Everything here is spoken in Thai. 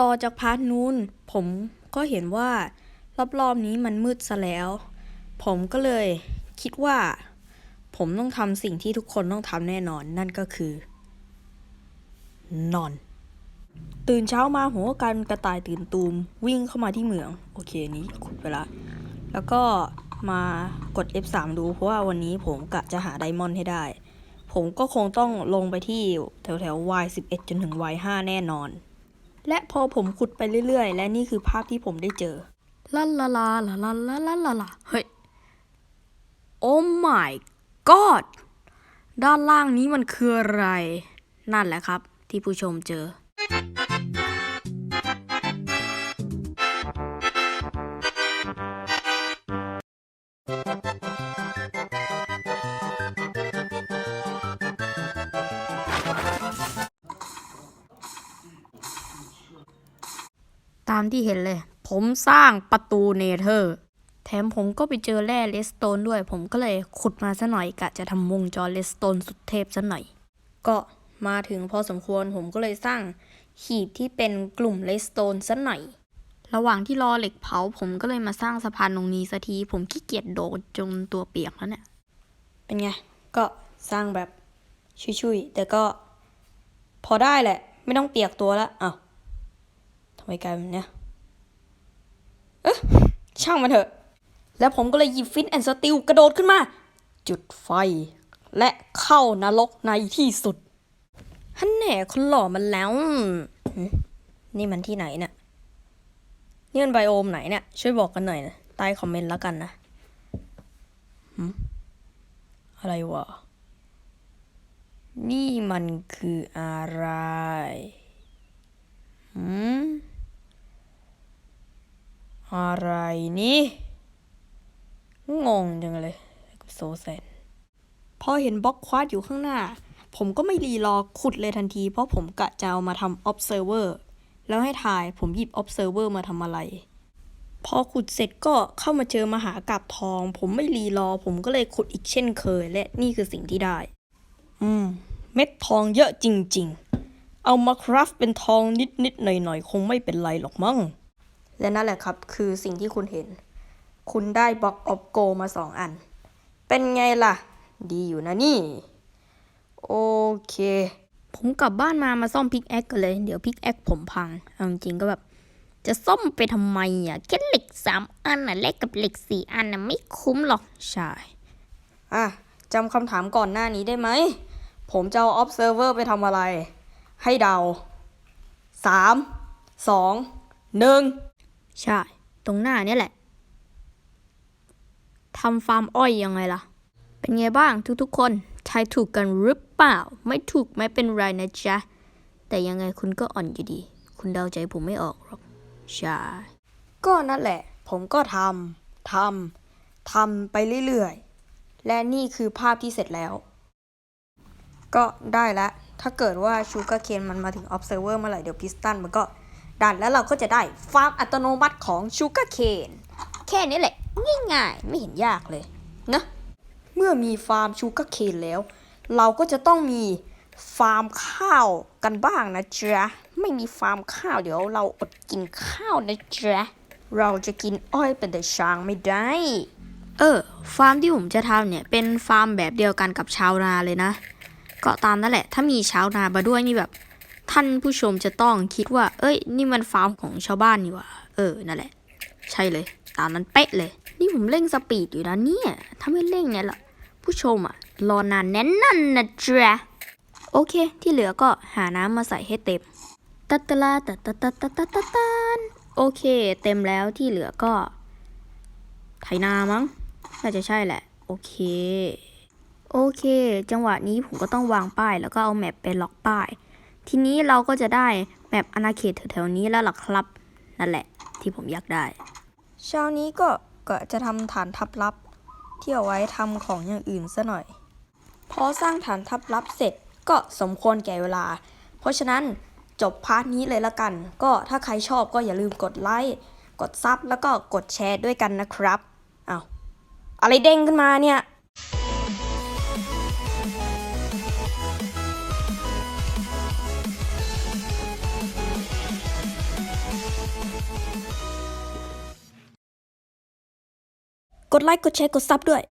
ต่อจากพาร์ทนู้น ผมก็เห็นว่ารอบๆนี้มันมืดซะแล้ว ผมก็เลยคิดว่า ผมต้องทำสิ่งที่ทุกคนต้องทำแน่นอนนั่นก็คือ นอน ตื่นเช้ามาผมก็กลายเป็นกระต่ายตื่นตูมวิ่งเข้ามาที่เหมือง โอเคนี้ขุดไปละ แล้วก็มากด F3 ดูเพราะว่าวันนี้ผมกะจะหาไดมอนด์ให้ได้ ผมก็คงต้องลงไปที่แถวแถว Y11 จนถึง Y5 แน่นอน และพอผมขุดไปเรื่อยๆ และนี่คือภาพที่ผมได้เจอลาลาลาลาลาลาลาลาลาเฮ้ย โอ้ my god ด้านล่างนี้มันคืออะไร นั่นแหละครับ ที่ผู้ชมเจอามที่เห็นเลย ผมสร้างประตูเนเธอร์ แถมผมก็ไปเจอแร่เลสโตนด้วย ผมก็เลยขุดมาซะหน่อยกะจะทำวงจรเลสโตนสุดเทพซะหน่อย ก็มาถึงพอสมควรผมก็เลยสร้างหีบที่เป็นกลุ่มเลสโตนซะหน่อย ระหว่างที่รอเหล็กเผา ผมก็เลยมาสร้างสะพานตรงนี้สักที ผมขี้เกียจโดดจนตัวเปียกแล้วเนี่ย เป็นไง ก็สร้างแบบชุยๆแต่ก็พอได้แหละ ไม่ต้องเปียกตัวล้วอ้าว ทำไมกลายเป็นเนี้ยเอ๊ะช่างมันเถอะ แล้วผมก็เลยหยิบฟินแอนสติลกระโดดขึ้นมา จุดไฟ และเข้านรกในที่สุดฮันแหน่คนหล่อมันแล้ว นี่มันที่ไหนเนี่ยนี่มันไบโอมไหนเนี่ย ช่วยบอกกันหน่อยนะใต้คอมเมนต์แล้วกันนะอะไรวะ นี่มันคืออะไรหืม อะไรนี่ งงจังเลยโซเซนพอเห็นบล็อกควาดอยู่ข้างหน้า ผมก็ไม่รีรอขุดเลยทันที เพราะผมกะจะเอามาทำ observer แล้วให้ทายผมหยิบ observer มาทำอะไร พอขุดเสร็จก็เข้ามาเจอมหากาบทอง ผมไม่รีรอ ผมก็เลยขุดอีกเช่นเคย และนี่คือสิ่งที่ได้ อืม เม็ดทองเยอะจริง ๆ เอามาคราฟเป็นทองนิดๆหน่อยๆ คงไม่เป็นไรหรอกมั้ง และนั่นแหละครับคือสิ่งที่คุณเห็น คุณได้บล็อกออฟโกมาสองอัน เป็นไงล่ะ ดีอยู่นะนี่ โอเค ผมกลับบ้านมามาซ่อมพิกแอคกันเลย เดี๋ยวพิกแอคผมพัง เอาจริงๆก็แบบ จะซ่อมไปทำไมอะแค่เหล็กสามอันน่ะแลกกับเหล็กสี่อันน่ะไม่คุ้มหรอก ใช่ อะจำคำถามก่อนหน้านี้ได้ไหม ผมจะเอา observer ไปทำอะไร ให้เดาสามสองหนึ่ง ใช่ ตรงหน้านี่แหละทำฟาร์มอ้อยยังไงล่ะ เป็นไงบ้างทุกๆคนทายถูกกันหรือเปล่า ไม่ถูกไม่เป็นไรนะจ๊ะ แต่ยังไงคุณก็อ่อนอยู่ดี คุณเดาใจผมไม่ออกหรอก ใช่ ก็นั่นแหละ ผมก็ทำ ทำ ทำไปเรื่อยๆ และนี่คือภาพที่เสร็จแล้ว ก็ได้แล้ว ถ้าเกิดว่าชูการ์เคนมันมาถึง observer เมื่อไหร่เดี๋ยวพิสตันมันก็ ดันแล้วเราก็จะได้ฟาร์มอัตโนมัติของชูการ์เคนแค่นี้แหละง่ายๆไม่เห็นยากเลยนะเมื่อมีฟาร์มชูการ์เคนแล้ว เราก็จะต้องมีฟาร์มข้าวกันบ้างนะจ๊ะไม่มีฟาร์มข้าวเดี๋ยวเราอดกินข้าวนะจ๊ะเราจะกินอ้อยเป็นแต่ช้างไม่ได้ เออ ฟาร์มที่ผมจะทำเนี่ยเป็นฟาร์มแบบเดียวกันกับชาวนาเลยนะ ก็ตามนั่นแหละ ถ้ามีชาวนามาด้วยนี่แบบ ท่านผู้ชมจะต้องคิดว่า เอ้ย นี่มันฟาร์มของชาวบ้านนี่ว่า เออ นั่นแหละ ใช่เลย ตามนั้นเป๊ะเลย นี่ผมเร่งสปีดอยู่นะเนี่ย ถ้าไม่เร่งเนี่ยล่ะ ผู้ชมอะรอนานแน่นนั่นนะจ๊ะโอเค ที่เหลือก็หาน้ำมาใส่ให้เต็มตัตตลาตัตตตตตตนโอเค เต็มแล้วที่เหลือก็ ไถนามั้ง น่าจะใช่แหละ โอเค โอเค จังหวะนี้ผมก็ต้องวางป้าย แล้วก็เอาแมปไปล็อกป้าย ทีนี้เราก็จะได้แมปอาณาเขตแถวๆนี้แล้วล่ะครับ นั่นแหละที่ผมอยากได้ เช้านี้ก็ก็จะทำฐานทัพลับ ที่เอาไว้ทำของอย่างอื่นซะหน่อย พอสร้างฐานทัพลับเสร็จก็สมควรแก่เวลา เพราะฉะนั้นจบพาร์ทนี้เลยละกัน ก็ถ้าใครชอบก็อย่าลืมกดไลค์ กดซับแล้วก็กดแชร์ด้วยกันนะครับอ้าวอะไรเด้งขึ้นมาเนี่ย กดไลค์กดแชร์กดซับด้วย